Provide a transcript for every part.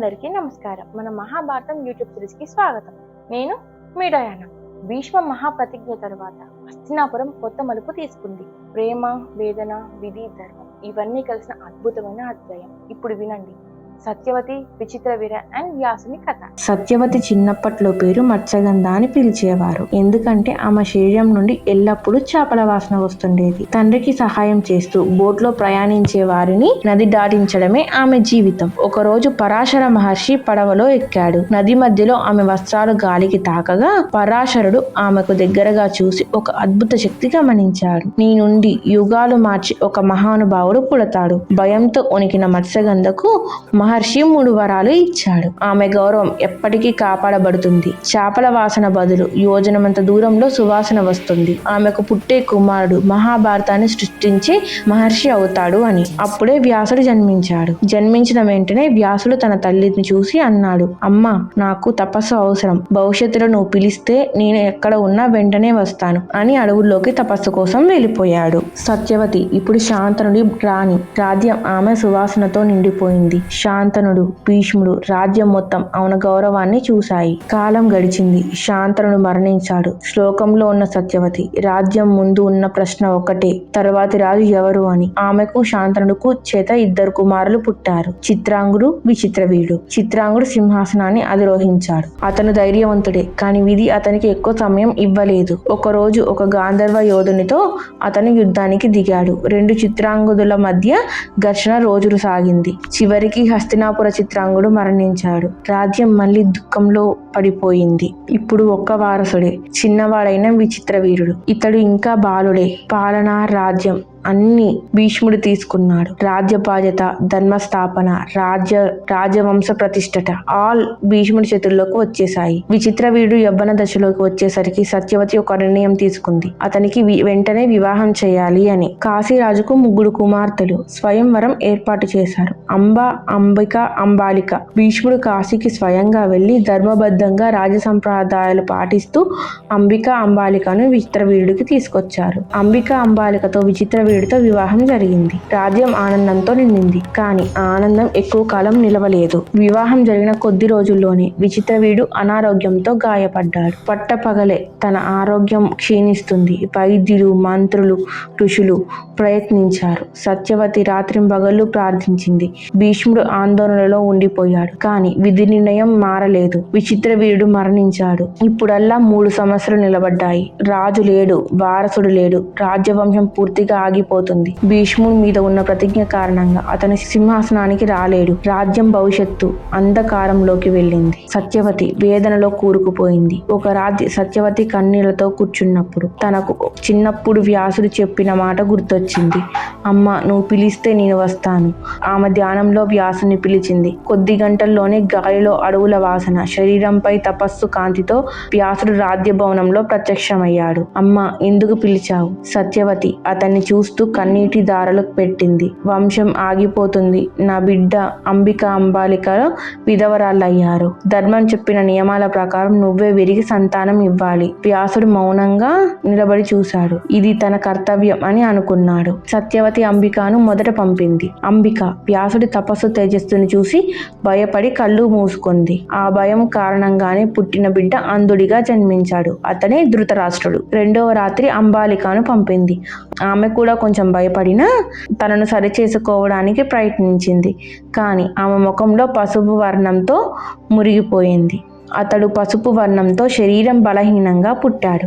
అందరికీ నమస్కారం. మన మహాభారతం యూట్యూబ్ సిరీస్కి స్వాగతం. నేను మీడయాన భీష్మ మహాప్రతిజ్ఞ తర్వాత హస్తినాపురం కొత్త మలుపు తీసుకుంది. ప్రేమ వేదన విధి ధర్మం ఇవన్నీ కలిసిన అద్భుతమైన అధ్యాయం. ఇప్పుడు వినండి. సత్యవతి విచిత్ర వీర అండ్ వ్యాసుని కథ. సత్యవతి చిన్నప్పట్లో పేరు మత్స్యగంధ అని పిలిచేవారు. ఎందుకంటే ఆమె శరీరం నుండి ఎల్లప్పుడూ చేపల వాసన వస్తుండేది. తండ్రికి సహాయం చేస్తూ బోట్లో ప్రయాణించే వారిని నది దాటించడమే ఆమె జీవితం. ఒకరోజు పరాశర మహర్షి పడవలో ఎక్కాడు. నది మధ్యలో ఆమె వస్త్రాలు గాలికి తాకగా పరాశరుడు ఆమెకు దగ్గరగా చూసి ఒక అద్భుత శక్తి గమనించాడు. నీ నుండి యుగాలు మార్చి ఒక మహానుభావుడు పుడతాడు. భయంతో వణికిన మత్స్యగంధకు మహర్షి మూడు వరాలు ఇచ్చాడు. ఆమె గౌరవం ఎప్పటికీ కాపాడబడుతుంది. చేపల వాసన బదులు యోజనమంత దూరంలో సువాసన వస్తుంది. ఆమెకు పుట్టే కుమారుడు మహాభారతాన్ని సృష్టించి మహర్షి అవుతాడు అని. అప్పుడే వ్యాసుడు జన్మించాడు. జన్మించిన వెంటనే వ్యాసుడు తన తల్లిని చూసి అన్నాడు అమ్మా నాకు తపస్సు అవసరం. భవిష్యత్తులో నువ్వు పిలిస్తే నేను ఎక్కడ ఉన్నా వెంటనే వస్తాను అని అడవుల్లోకి తపస్సు కోసం వెళ్ళిపోయాడు. సత్యవతి ఇప్పుడు శాంతనుడి రాణి. రాజ్యం ఆమె సువాసనతో నిండిపోయింది. శాంతనుడు భీష్ముడు రాజ్యం మొత్తం అవన గౌరవాన్ని చూశాయి. కాలం గడిచింది. శాంతనుడు మరణించాడు. శ్లోకంలో ఉన్న సత్యవతి రాజ్యం ముందు ఉన్న ప్రశ్న ఒకటే తరువాతి రాజు ఎవరు అని. ఆమెకు శాంతనుడుకు చేత ఇద్దరు కుమారులు పుట్టారు. చిత్రాంగుడు విచిత్రవీడు చిత్రాంగుడు సింహాసనాన్ని అధిరోహించాడు. అతను ధైర్యవంతుడే కానీ విధి అతనికి ఎక్కువ సమయం ఇవ్వలేదు. ఒకరోజు ఒక గాంధర్వ యోధునితో అతను యుద్ధానికి దిగాడు. రెండు చిత్రాంగుదుల మధ్య ఘర్షణ రోజులు సాగింది. చివరికి హస్త హస్తినాపుర చిత్రాంగుడు మరణించాడు. రాజ్యం మళ్ళీ దుఃఖంలో పడిపోయింది. ఇప్పుడు ఒక్క వారసుడే చిన్నవాడైన విచిత్ర వీరుడు ఇతడు ఇంకా బాలుడే. పాలన రాజ్యం. అన్ని భీష్ముడు తీసుకున్నాడు. రాజ్య బాధ్యత ధర్మస్థాపన రాజ్య రాజవంశ ప్రతిష్టట ఆల్ భీష్ముడి చేతుల్లోకి వచ్చేసాయి విచిత్ర వీడు యవ్వన దశలోకి వచ్చేసరికి సత్యవతి ఒక నిర్ణయం తీసుకుంది. అతనికి వెంటనే వివాహం చేయాలి అని. కాశీరాజుకు ముగ్గురు కుమార్తెలు స్వయంవరం ఏర్పాటు చేశారు. అంబ అంబిక అంబాలిక. భీష్ముడు కాశీకి స్వయంగా వెళ్ళి ధర్మబద్ధంగా రాజ సంప్రదాయాలు పాటిస్తూ అంబిక అంబాలికను విచిత్ర వీరుడికి తీసుకొచ్చారు. అంబిక అంబాలికతో విచిత్ర వీరుడితో వివాహం జరిగింది. రాజ్యం ఆనందంతో నిండింది. కానీ ఆనందం ఎక్కువ కాలం నిలవలేదు. వివాహం జరిగిన కొద్ది రోజుల్లోనే విచిత్రవీడు అనారోగ్యంతో గాయపడ్డాడు. పట్టపగలే తన ఆరోగ్యం క్షీణిస్తుంది. వైద్యులు మంత్రులు ఋషులు ప్రయత్నించారు. సత్యవతి రాత్రింబగళ్ళు ప్రార్థించింది. భీష్ముడు ఆందోళనలో ఉండిపోయాడు. కానీ విధి నిర్ణయం మారలేదు. విచిత్రవీరుడు మరణించాడు. ఇప్పుడల్లా మూడు సమస్యలు నిలబడ్డాయి. రాజు లేడు వారసుడు లేడు. రాజ్యవంశం పూర్తిగా ఆగి ఆగిపోతుంది. భీష్ముడి మీద ఉన్న ప్రతిజ్ఞ కారణంగా అతని సింహాసనానికి రాలేడు. రాజ్యం భవిష్యత్తు అంధకారంలోకి వెళ్ళింది. సత్యవతి వేదనలో కూరుకుపోయింది. ఒక రాత్రి సత్యవతి కన్నీళ్ళతో కూర్చున్నప్పుడు తనకు చిన్నప్పుడు వ్యాసుడు చెప్పిన మాట గుర్తొచ్చింది. అమ్మ నువ్వు పిలిస్తే నేను వస్తాను. ఆమె ధ్యానంలో వ్యాసుని పిలిచింది. కొద్ది గంటల్లోనే గాలిలో అడవుల వాసన శరీరంపై తపస్సు కాంతితో వ్యాసుడు రాజ్య భవనంలో ప్రత్యక్షమయ్యాడు. అమ్మ ఎందుకు పిలిచావు? సత్యవతి అతన్ని చూసి చూస్తూ కన్నీటి దారలు పెట్టింది. వంశం ఆగిపోతుంది. నా బిడ్డ అంబిక అంబాలికలో విధవరాళ్ళయ్యారు. ధర్మం చెప్పిన నియమాల ప్రకారం నువ్వే విరిగి సంతానం ఇవ్వాలి. వ్యాసుడు మౌనంగా నిలబడి చూశాడు. ఇది తన కర్తవ్యం అని అనుకున్నాడు. సత్యవతి అంబికను మొదట పంపింది. అంబిక వ్యాసుడి తపస్సు తేజస్సుని చూసి భయపడి కళ్ళు మూసుకుంది. ఆ భయం కారణంగానే పుట్టిన బిడ్డ అంధుడిగా జన్మించాడు. అతనే ధృతరాష్ట్రుడు. రెండవ రాత్రి అంబాలికను పంపింది. ఆమె కూడా కొంచెం భయపడినా తనను సరిచేసుకోవడానికి ప్రయత్నించింది. కానీ ఆమె ముఖంలో పసుపు వర్ణంతో మురిగిపోయింది. అతడు పసుపు వర్ణంతో శరీరం బలహీనంగా పుట్టాడు.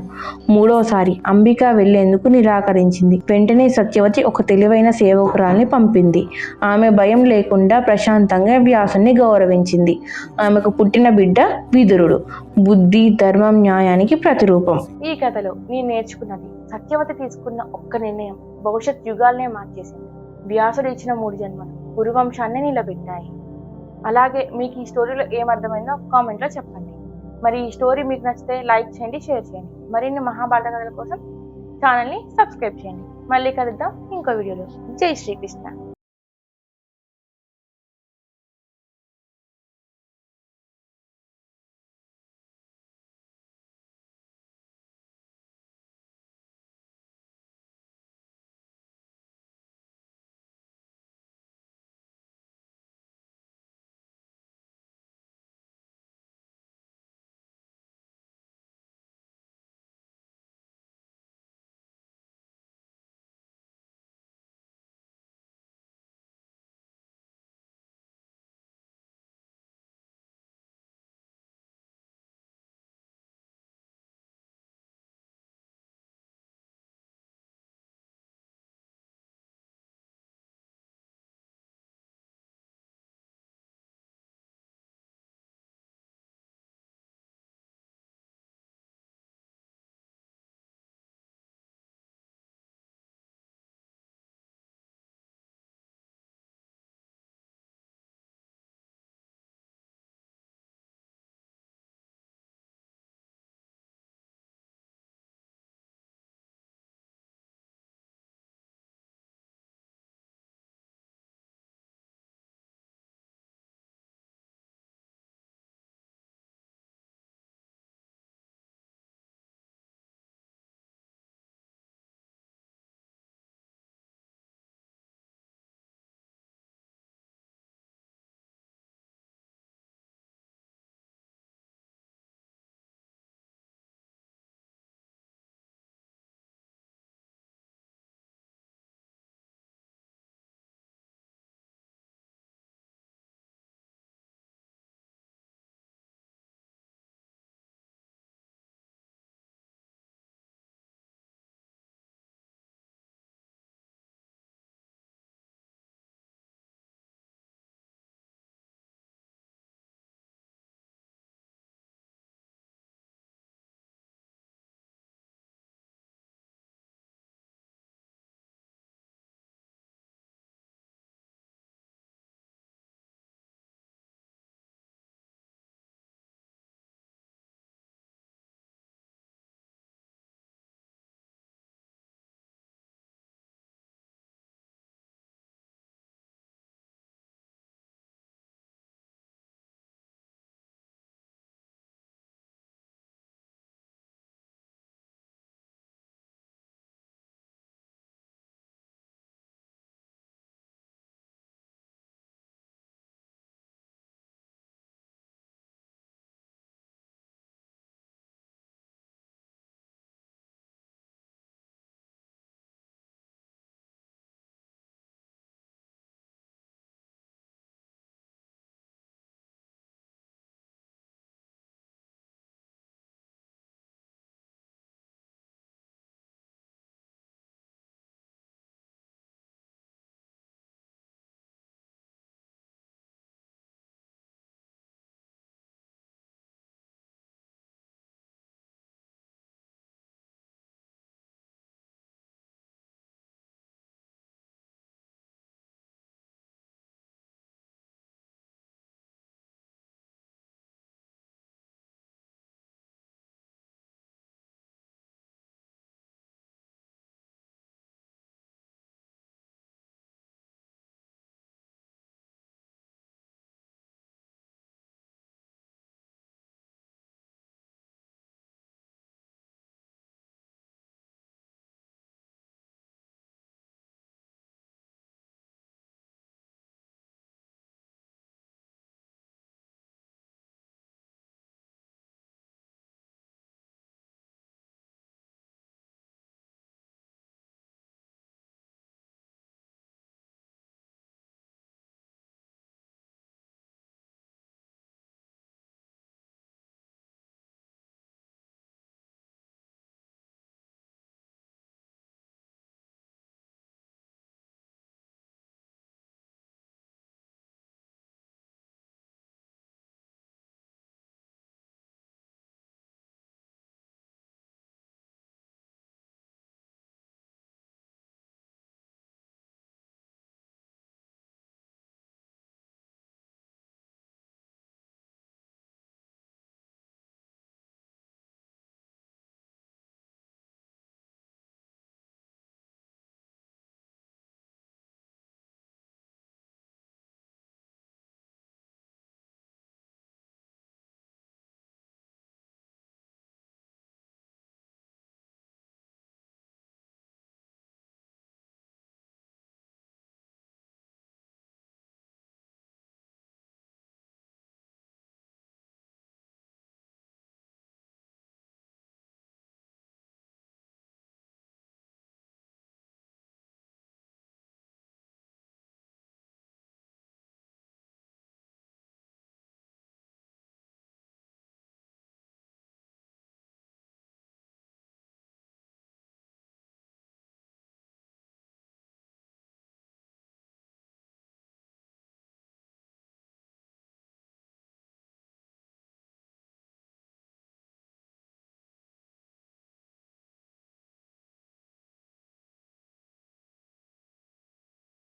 మూడోసారి అంబిక వెళ్ళేందుకు నిరాకరించింది. వెంటనే సత్యవతి ఒక తెలివైన సేవకురాల్ని పంపింది. ఆమె భయం లేకుండా ప్రశాంతంగా వ్యాసుని గౌరవించింది. ఆమెకు పుట్టిన బిడ్డ విదురుడు. బుద్ధి ధర్మం న్యాయానికి ప్రతిరూపం. ఈ కథలో నేను నేర్చుకున్నది సత్యవతి తీసుకున్న ఒక్క నిర్ణయం. భవిష్యత్ యుగాలనే మార్చేసింది. వ్యాసుడు ఇచ్చిన మూడు జన్మలు గురువంశాన్ని నిలబెట్టాయి. అలాగే మీకు ఈ స్టోరీలో ఏమర్థమైందో కామెంట్లో చెప్పండి. మరి ఈ స్టోరీ మీకు నచ్చితే లైక్ చేయండి షేర్ చేయండి. మరిన్ని మహాభారత కథల కోసం ఛానల్ని సబ్స్క్రైబ్ చేయండి. మళ్ళీ కలుద్దాం ఇంకో వీడియోలో. జై శ్రీకృష్ణ.